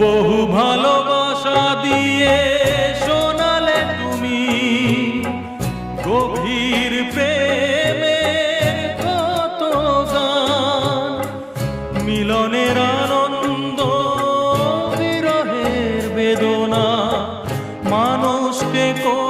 বহু ভালোবাসা দিয়ে শোনালে তুমি গভীর প্রেমের কত গান। মিলনের আনন্দ, বিরহের বেদনা, মানুষকে করলে